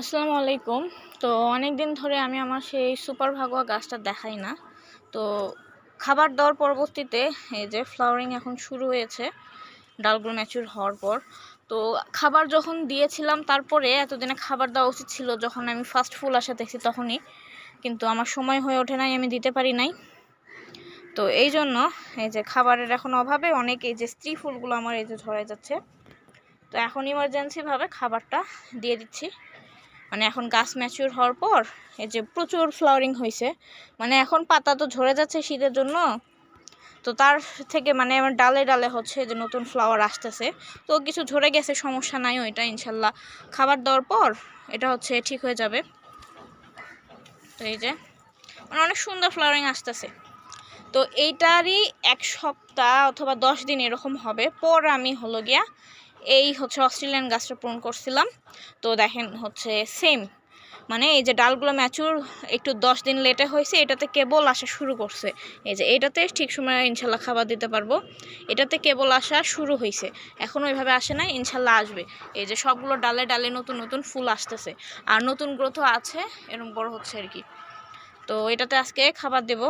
আসসালামু আলাইকুম। তো অনেক দিন ধরে আমি আমার সেই সুপার ভাগোয়া গাছটা দেখাই না। তো খাবার দেওয়ার পরবর্তীতে এই যে ফ্লাওয়ারিং এখন শুরু হয়েছে, ডালগুলো ম্যাচুর হওয়ার পর। তো খাবার যখন দিয়েছিলাম তারপরে এতদিনে খাবার দেওয়া উচিত ছিল যখন আমি ফার্স্ট ফুল আসা দেখছি তখনই। কিন্তু আমার সময় হয়ে ওঠে নাই, আমি দিতে পারি নাই। তো এই জন্য এই যে খাবারের এখন অভাবে অনেক এই যে স্ত্রী ফুলগুলো আমার এই যে ঝরে যাচ্ছে। তো এখন ইমার্জেন্সিভাবে খাবারটা দিয়ে দিচ্ছি। মানে এখন গাছ ম্যাচিউর হওয়ার পর এই যে প্রচুর ফ্লাওয়ারিং হয়েছে মানে এখন পাতা তো ঝরে যাচ্ছে শীতের জন্য, তো তার থেকে মানে আমার ডালে ডালে হচ্ছে যে নতুন ফ্লাওয়ার আসতেছে, তো কিছু ঝরে গেছে, সমস্যা নাই ওইটা ইনশাল্লাহ। খাবার দেওয়ার পর এটা হচ্ছে ঠিক হয়ে যাবে। তো এই যে মানে অনেক সুন্দর ফ্লাওয়ারিং আসতেছে। তো এইটারই এক সপ্তাহ অথবা দশ দিন এরকম হবে, পর আমি হলো গিয়া এই হচ্ছে অস্ট্রেলিয়ান গাছটা পূরণ করছিলাম। তো দেখেন হচ্ছে সেম মানে এই যে ডালগুলো ম্যাচুর একটু দশ দিন লেটে হয়েছে, এটাতে কেবল আসা শুরু করছে। এই যে এটাতে ঠিক সময় ইনশাল্লাহ খাবার দিতে পারব। এটাতে কেবল আসা শুরু হয়েছে। এখন ওইভাবে আসে না ইনশাল্লাহ আসবে। এই যে সবগুলো ডালে ডালে নতুন নতুন ফুল আসতেছে। আর নতুন গ্রোথও আছে এরকম বড় হচ্ছে আর কি। তো এটাতে আজকে খাবার দেবো।